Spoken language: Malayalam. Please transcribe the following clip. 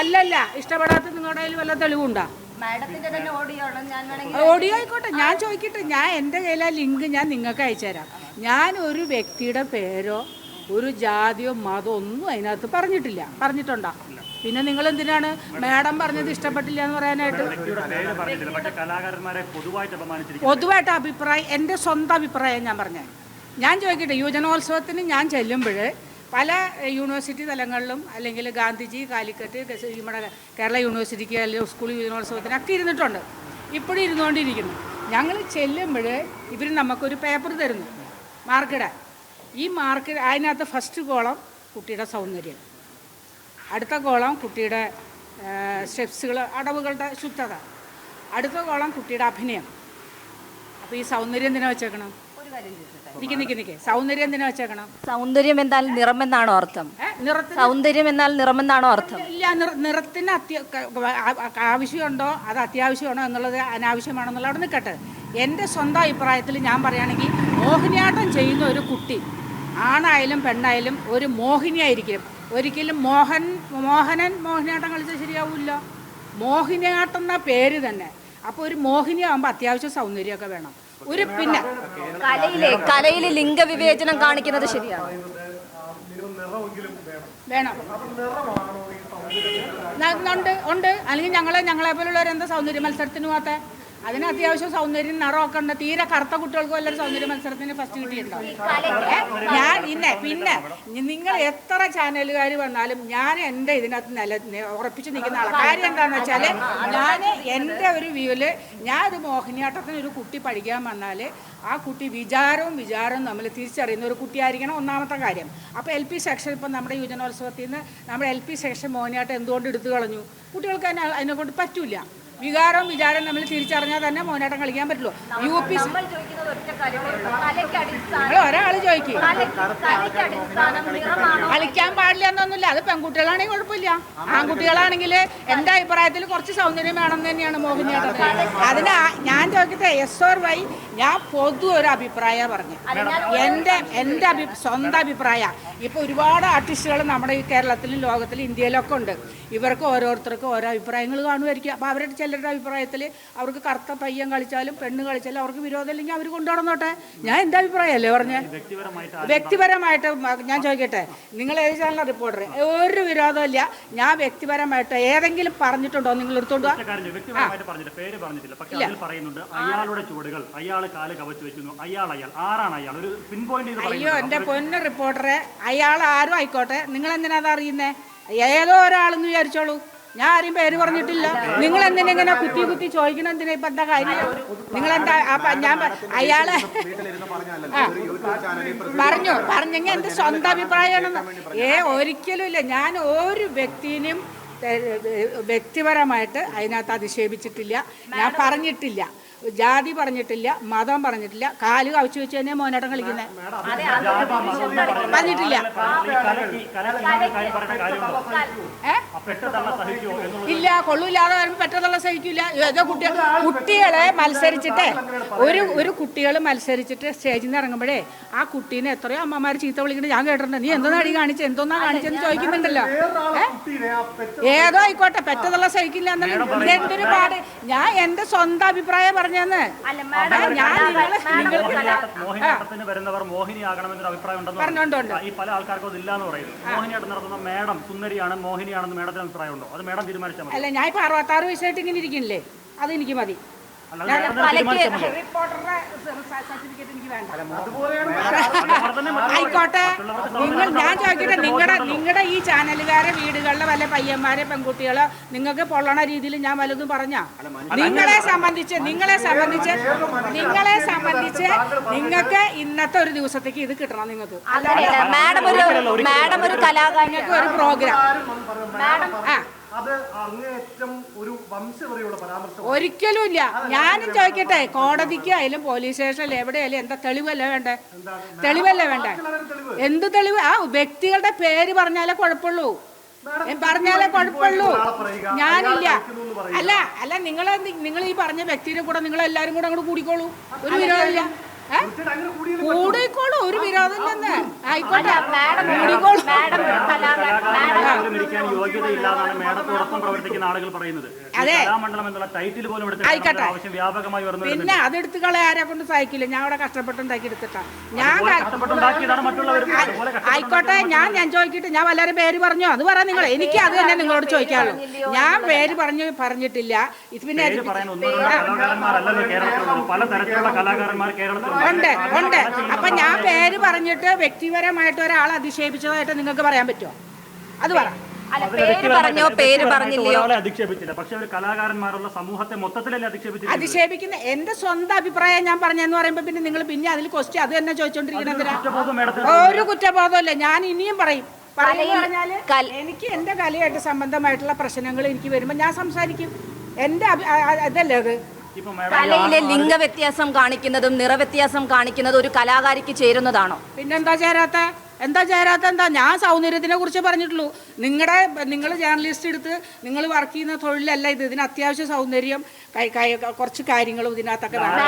അല്ലല്ല ഇഷ്ടപ്പെടാത്ത നിങ്ങളുടെ കയ്യിൽ വല്ല തെളിവുണ്ടോ? ഓഡിയോ ആയിക്കോട്ടെ. ഞാൻ ചോദിക്കട്ടെ. ഞാൻ എന്റെ കയ്യിൽ ആ ലിങ്ക് ഞാൻ നിങ്ങൾക്ക് അയച്ചുതരാം. ഞാൻ ഒരു വ്യക്തിയുടെ പേരോ ഒരു ജാതിയോ മതമോ ഒന്നും അതിനകത്ത് പറഞ്ഞിട്ടില്ല. പറഞ്ഞിട്ടുണ്ടോ? പിന്നെ നിങ്ങൾ എന്തിനാണ് മാഡം പറഞ്ഞത് ഇഷ്ടപ്പെട്ടില്ല എന്ന് പറയാനായിട്ട്? പേര് പറഞ്ഞിട്ടില്ല. പക്ഷേ കലാകാരന്മാരെ പൊതുവായിട്ട് അപമാനിച്ചിരിക്കുന്നു. പൊതുവായിട്ട് അഭിപ്രായം എന്റെ സ്വന്തം അഭിപ്രായം ഞാൻ പറഞ്ഞത് ഞാൻ ചോദിക്കട്ടെ യുവജനോത്സവത്തിന് ഞാൻ ചെല്ലുമ്പോൾ പല യൂണിവേഴ്സിറ്റി തലങ്ങളിലും അല്ലെങ്കിൽ ഗാന്ധിജി കാലിക്കറ്റ് നമ്മുടെ കേരള യൂണിവേഴ്സിറ്റിക്ക് അല്ലെങ്കിൽ സ്കൂൾ യുവജനോത്സവത്തിനൊക്കെ ഇരുന്നിട്ടുണ്ട്. ഇപ്പോഴും ഇരുന്നുകൊണ്ടിരിക്കുന്നു. ഞങ്ങൾ ചെല്ലുമ്പോൾ ഇവർ നമുക്കൊരു പേപ്പർ തരുന്നു. മാർക്കിടാൻ ഈ മാർക്ക് അതിനകത്ത് ഫസ്റ്റ് കോളം കുട്ടിയുടെ സൗന്ദര്യം. അടുത്ത കോളം കുട്ടിയുടെ സ്റ്റെപ്സുകൾ അടവുകളുടെ ശുദ്ധത. അടുത്ത കോളം കുട്ടിയുടെ അഭിനയം. അപ്പോൾ ഈ സൗന്ദര്യം എന്തിനാ വെച്ചേക്കണം? നിക്ക് നിക്ക് നിക്ക്. സൗന്ദര്യം എന്തിനാ വെച്ചേക്കണം സൗന്ദര്യം എന്നാൽ നിറമെന്നാണോ അർത്ഥം? നിറത്തിന് സൗന്ദര്യം എന്നാൽ നിറമെന്നാണോ അർത്ഥം? ഇല്ല നിറ നിറത്തിന് അത്യ ക- ആ- ആ- ആവശ്യമുണ്ടോ? അത് അത്യാവശ്യമാണോ എന്നുള്ളത് അനാവശ്യമാണെന്നുള്ള അവിടെ നിൽക്കട്ടെ. എന്റെ സ്വന്തം അഭിപ്രായത്തിൽ ഞാൻ പറയുകയാണെങ്കിൽ മോഹിനിയാട്ടം ചെയ്യുന്ന ഒരു കുട്ടി ആണായാലും പെണ്ണായാലും ഒരു മോഹിനിയായിരിക്കും. ഒരിക്കലും മോഹൻ മോഹനൻ മോഹിനിയാട്ടം കളിച്ചാൽ ശരിയാവില്ല. മോഹിനിയാട്ടം എന്ന പേര് തന്നെ. അപ്പോൾ ഒരു മോഹിനിയാകുമ്പോൾ അത്യാവശ്യം സൗന്ദര്യമൊക്കെ വേണം. ഒരു പിന്നെ കലയിലെ കലയിലെ ലിംഗവിവേചനം കാണിക്കുന്നത് ശരിയാണ്. വേണം. ഉണ്ട് ഉണ്ട്. അല്ലെങ്കിൽ ഞങ്ങളെ ഞങ്ങളെ പോലുള്ളവർ എന്താ സൗന്ദര്യ മത്സരത്തിന് പോകാത്ത അതിന് അത്യാവശ്യം സൗന്ദര്യം നിറമൊക്കെ ഉണ്ട്. തീരെ കറുത്ത കുട്ടികൾക്ക് വല്ലൊരു സൗന്ദര്യ മത്സരത്തിന് ഫസ്റ്റ് കിട്ടിയിട്ടുണ്ടോ ഏ? ഞാൻ ഇന്നെ പിന്നെ നിങ്ങൾ എത്ര ചാനലുകാർ വന്നാലും ഞാൻ എന്റെ ഇതിനകത്ത് നില ഉറപ്പിച്ച് നിൽക്കുന്ന ആളാണ് കാര്യം എന്താണെന്ന് വെച്ചാൽ ഞാൻ എന്റെ ഒരു വ്യൂവിൽ ഞാൻ ഒരു മോഹിനിയാട്ടത്തിന് ഒരു കുട്ടി പഠിക്കാൻ വന്നാൽ ആ കുട്ടി വിചാരവും വിചാരവും നമ്മൾ തിരിച്ചറിയുന്ന ഒരു കുട്ടിയായിരിക്കണം ഒന്നാമത്തെ കാര്യം. അപ്പോൾ എൽ പി സെക്ഷൻ ഇപ്പം നമ്മുടെ യുവജനോത്സവത്തിൽ നിന്ന് നമ്മുടെ എൽ പി സെക്ഷൻ മോഹിനിയാട്ടം എന്തുകൊണ്ട് എടുത്തു കളഞ്ഞു? കുട്ടികൾക്ക് അതിനെ അതിനെ കൊണ്ട് പറ്റൂല. വികാരവും വിചാരവും നമ്മൾ തിരിച്ചറിഞ്ഞാൽ തന്നെ മോനാട്ടം കളിക്കാൻ പറ്റുള്ളൂ. യു പി നിങ്ങൾ ഒരാൾ ചോദിക്കും. കളിക്കാൻ പാടില്ല എന്നൊന്നുമില്ല. അത് പെൺകുട്ടികളാണെങ്കിൽ കുഴപ്പമില്ല. ആൺകുട്ടികളാണെങ്കിൽ എന്റെ അഭിപ്രായത്തിൽ കുറച്ച് സൗന്ദര്യം വേണം തന്നെയാണ് മോഹിനിയാട്ടത്തിന് അതിന് ഞാൻ ചോദിക്കട്ടെ എസ് ഓർ വൈ ഞാൻ പൊതു ഒരു അഭിപ്രായം പറഞ്ഞു. എന്റെ എന്റെ അഭി സ്വന്തം അഭിപ്രായ. ഇപ്പോൾ ഒരുപാട് ആർട്ടിസ്റ്റുകൾ നമ്മുടെ ഈ കേരളത്തിലും ലോകത്തിലും ഇന്ത്യയിലൊക്കെ ഉണ്ട്. ഇവർക്ക് ഓരോരുത്തർക്കും ഓരോ അഭിപ്രായങ്ങൾ കാണുമായിരിക്കും. അപ്പോൾ അവരുടെ ചിലരുടെ അഭിപ്രായത്തിൽ അവർക്ക് കറുത്ത പയ്യൻ കളിച്ചാലും പെണ്ണ് കളിച്ചാലും അവർക്ക് വിരോധമില്ലെങ്കിൽ അവർ കൊണ്ടുനടന്നോട്ടെ ഞാൻ എന്റെ അഭിപ്രായമല്ലേ പറഞ്ഞേ? വ്യക്തിപരമായിട്ട് വ്യക്തിപരമായിട്ട് ഞാൻ ചോദിക്കട്ടെ? നിങ്ങൾ ഏത് ചാനൽ റിപ്പോർട്ടർ ഒരു വിരോധമില്ല. ഞാൻ വ്യക്തിപരമായിട്ട് ഏതെങ്കിലും പറഞ്ഞിട്ടുണ്ടോ? നിങ്ങൾ എടുത്തോണ്ട് പറയുന്നുണ്ട് അയാളുടെ ചുവടുകൾ അയാൾ കാൽ കവച്ച് വെക്കുന്നു അയാൾ അയാൾ. ആരാണ് അയാൾ? ഒരു പിൻ പോയിന്റ് അയ്യോ എന്റെ പൊന്ന റിപ്പോർട്ടറെ അയാൾ ആരും ആയിക്കോട്ടെ. നിങ്ങൾ എന്തിനാ അറിയുന്നേ? ഏതോ ഒരാളെന്ന് വിചാരിച്ചോളൂ. ഞാൻ ആരും പേര് പറഞ്ഞിട്ടില്ല. നിങ്ങൾ എന്തിനാ ഇങ്ങനെ കുത്തി കുത്തി ചോദിക്കണം എന്തിനാ ഇപ്പൊ എന്താ കാര്യം? നിങ്ങൾ എന്താ ഞാൻ അയാളെ. പറഞ്ഞു പറഞ്ഞെങ്കിൽ എന്റെ സ്വന്തം അഭിപ്രായമാണ് ഏ ഒരിക്കലും ഇല്ല ഞാൻ ഒരു ഏ, വ്യക്തിപരമായിട്ട് അതിനകത്ത് അധിക്ഷേപിച്ചിട്ടില്ല. ഞാൻ പറഞ്ഞിട്ടില്ല. ജാതി പറഞ്ഞിട്ടില്ല മതം പറഞ്ഞിട്ടില്ല കാൽ കവിച്ചു വെച്ച് തന്നെ മോനേട്ടം കളിക്കുന്നത് പറഞ്ഞിട്ടില്ല. ഇല്ല കൊള്ളൂല്ലാതെ വരുമ്പോൾ പെട്ടെന്നുള്ള സഹിക്കില്ല ഏതോ കുട്ടികൾ കുട്ടികളെ മത്സരിച്ചിട്ട് ഒരു ഒരു കുട്ടികൾ മത്സരിച്ചിട്ട് സ്റ്റേജിൽ നിന്ന് ഇറങ്ങുമ്പോഴേ ആ കുട്ടീനെ എത്രയോ അമ്മമാർ ചീത്ത വിളിക്കുന്നത് ഞാൻ കേട്ടിട്ടുണ്ട്. നീ എന്തോന്നാ നടി കാണിച്ച്? എന്തോന്നാ കാണിച്ചെന്ന് ചോദിക്കുന്നുണ്ടല്ലോ? ഏതോ ആയിക്കോട്ടെ പെറ്റതുള്ള സഹിക്കില്ല എന്നുള്ള എന്തൊരു പാട്. ഞാൻ എന്റെ സ്വന്തം അഭിപ്രായം പറഞ്ഞെന്ന്? മോഹിനിയാട്ടത്തിന് വരുന്നവർ മോഹിനിയാകണമെന്നൊരു അഭിപ്രായം ഉണ്ടെന്ന് പറഞ്ഞോണ്ട് ഈ പല ആൾക്കാർക്കും പറയുന്നു. മോഹിനിയാട്ടം നടത്തുന്ന മേഡം സുന്ദരിയാണ് മോഹിനിയാണെന്ന് മേഡത്തിന് അഭിപ്രായം ഉണ്ടോ അത് മേഡം തീരുമാനിച്ചാൽ അല്ല ഞാൻ ഇപ്പൊ അറുപത്താറ് വയസ്സായിട്ട് ഇങ്ങനെ ഇരിക്കുന്നില്ലേ അത് എനിക്ക് മതി. ആയിക്കോട്ടെ. നിങ്ങൾ ഞാൻ ചോദിക്കട്ടെ നിങ്ങളുടെ നിങ്ങളുടെ ഈ ചാനലുകാരെ വീടുകളിലെ വല്ല പയ്യന്മാരെ പെൺകുട്ടികളെ നിങ്ങൾക്ക് പൊള്ളണ രീതിയിൽ ഞാൻ വലുതും പറഞ്ഞ? നിങ്ങളെ സംബന്ധിച്ച് നിങ്ങളെ സംബന്ധിച്ച് നിങ്ങളെ സംബന്ധിച്ച് നിങ്ങൾക്ക് ഇന്നത്തെ ഒരു ദിവസത്തേക്ക് ഇത് കിട്ടണം നിങ്ങൾക്ക്. മാഡം ഒരു മാഡം ഒരു കലാകാരി ഒരു പ്രോഗ്രാം. മാഡം ആ. അത് അങ്ങേറ്റം ഒരു വംശവെറിയുള്ള പരാമർശം ഒരിക്കലും ഇല്ല ഞാനും ചോദിക്കട്ടെ കോടതിക്ക് ആയാലും പോലീസ് സ്റ്റേഷനിൽ എവിടെയായാലും എന്താ തെളിവല്ലേ വേണ്ടേ തെളിവല്ലേ വേണ്ടേ എന്ത് തെളിവ് ആ വ്യക്തികളുടെ പേര് പറഞ്ഞാലേ കുഴപ്പമുള്ളൂ പറഞ്ഞാലേ കുഴപ്പമുള്ളൂ ഞാനില്ല അല്ല അല്ല നിങ്ങൾ നിങ്ങൾ ഈ പറഞ്ഞ വ്യക്തിയുടെ കൂടെ നിങ്ങൾ എല്ലാരും കൂടെ അങ്ങോട്ട് കൂടിക്കോളൂ ഒരു വിരോധമില്ല? കൂടിക്കോളൂ ഒരു വിരോധം തന്നെ ആയിക്കോട്ടെ കൂടിക്കോളൂ പ്രവർത്തിക്കുന്ന ആളുകൾ പറയുന്നത്. അതെ. എന്നുള്ള ടൈറ്റിൽ പോലും. ആവശ്യം വ്യാപകമായി പിന്നെ അതെടുത്ത് കളെ ആരെ കൊണ്ട് സഹായിക്കില്ല ഞാൻ അവിടെ കഷ്ടപ്പെട്ടുണ്ടാക്കി എടുത്തിട്ടാ ഞാൻ ആയിക്കോട്ടെ. ഞാൻ ഞാൻ ചോദിക്കട്ടെ. ഞാൻ വല്ലവരും പേര് പറഞ്ഞോ? അത് പറയാം നിങ്ങൾ എനിക്ക് അത് തന്നെ നിങ്ങളോട് ചോദിക്കാനുള്ളൂ. ഞാൻ പേര് പറഞ്ഞു പറഞ്ഞിട്ടില്ല. ഇത് പിന്നെ ഉണ്ട് ഉണ്ട്. അപ്പൊ ഞാൻ പേര് പറഞ്ഞിട്ട് വ്യക്തിപരമായിട്ട് ഒരാൾ അധിക്ഷേപിച്ചതായിട്ട് നിങ്ങൾക്ക് പറയാൻ പറ്റുമോ? അത് പറ. പറഞ്ഞോ പേര് പറഞ്ഞില്ലയോ? അധിക്ഷേപിച്ചില്ല. പക്ഷെ ഒരു കലാകാരന്മാരുള്ള സമൂഹത്തെ മൊത്തത്തിലല്ലേ അധിക്ഷേപിച്ചില്ല അധിക്ഷേപിക്കുന്ന എന്റെ സ്വന്തം അഭിപ്രായം ഞാൻ പറഞ്ഞെന്ന് പറയുമ്പോ പിന്നെ നിങ്ങൾ പിന്നെ അതിൽ ക്വസ്റ്റ്യൻ അത് തന്നെ ചോദിച്ചോണ്ടിരിക്കുന്നത് ഒരു കുറ്റബോധമല്ല? ഞാൻ ഇനിയും പറയും. എനിക്ക് എന്റെ കലയായിട്ട് സംബന്ധമായിട്ടുള്ള പ്രശ്നങ്ങൾ എനിക്ക് വരുമ്പോ ഞാൻ സംസാരിക്കും. എന്റെ അതല്ലേ അത്? കലയിലെ ലിംഗ വ്യത്യാസം ലിംഗവ്യത്യാസം കാണിക്കുന്നതും നിറവ്യത്യാസം കാണിക്കുന്നതും ഒരു കലാകാരിക്ക് ചേരുന്നതാണോ? പിന്നെന്താ ചേരാത്ത? എന്താ ചേരാത്ത എന്താ? ഞാൻ സൗന്ദര്യത്തിനെ കുറിച്ച് പറഞ്ഞിട്ടുള്ളൂ. നിങ്ങളുടെ നിങ്ങൾ ജേർണലിസ്റ്റ് എടുത്ത് നിങ്ങൾ വർക്ക് ചെയ്യുന്ന തൊഴിലല്ല ഇത്. ഇതിന് അത്യാവശ്യം സൗന്ദര്യം കുറച്ച് കാര്യങ്ങളും ഇതിനകത്തൊക്കെ